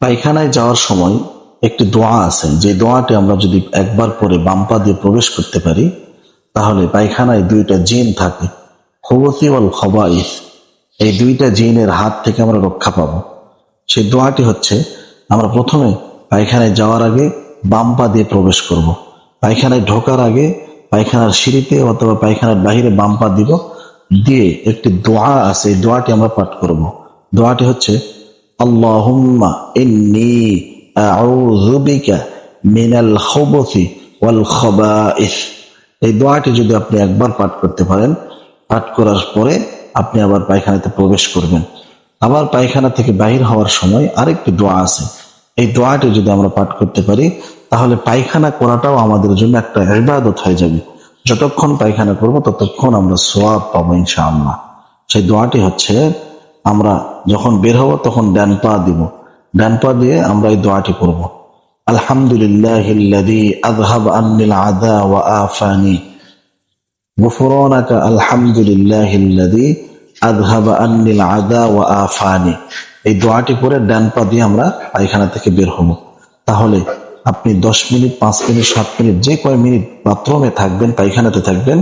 পায়খানায় যাওয়ার সময় একটি দোয়া আছে। যে দোয়াটি আমরা যদি একবার পরে বাম্পা দিয়ে প্রবেশ করতে পারি, তাহলে পায়খানায় দুইটা জিন থাকে। খবসি ওয়াল খবাইস। এই দুইটা জিনের হাত থেকে আমরা রক্ষা পাবো। সেই দোয়াটি হচ্ছে, আমরা প্রথমে পায়খানায় যাওয়ার আগে বাম্পা দিয়ে প্রবেশ করব। পায়খানায় ঢোকার আগে পায়খানার সিঁড়িতে অথবা পায়খানার বাহিরে বাম্পা দিব। দিয়ে একটি দোয়া আছে, এই দোয়াটি আমরা পাঠ করব। দোয়াটি হচ্ছে ইন্নি আউযু বিকা মিনাল খুবুথি ওয়াল খাবাইস এই দোয়াটি যদি আপনি একবার পাঠ করতে পারেন, পাঠ করার পরে আপনি আবার পায়খানাতে প্রবেশ করবেন। আবার পায়খানা থেকে বাহির হওয়ার সময় আরেকটি দোয়া আছে। এই দোয়াটি যদি আমরা পাঠ করতে পারি, তাহলে পায়খানা করাটাও আমাদের জন্য একটা ইবাদত হয়ে যাবে। যতক্ষণ পায়খানা করব, ততক্ষণ আমরা সোয়াব পাবো ইনশাআল্লাহ। সেই দোয়াটি হচ্ছে আমরা যখন বের হব তখন ডান পা দিব ডান পা দিয়ে আমরা এই দোয়াটি করব আলহামদুলিল্লাহ আযহাব আন্নিল আদা ওয়া আফানি غفرانك الحمد لله الذي আযহাব আন্নিল আদা ওয়া আফানি এই দোয়াটি করে ডান পা দিয়ে আমরা পায়খানা থেকে বের হব তাহলে আপনি দশ মিনিট পাঁচ মিনিট সাত মিনিট যে কয় মিনিট বাথরুমে থাকবেন পায়খানাতে থাকবেন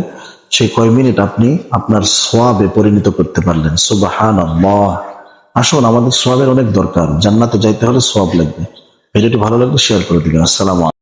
সেই কয় মিনিট আপনি আপনার সোয়াবে পরিণত করতে পারলেন। সুবাহান আসুন, আমাদের সোয়াবের অনেক দরকার। জান্নাতে যাইতে হলে সোয়াব লাগবে। ভিডিওটি ভালো লাগবে শেয়ার করে দিবেন। আসসালাম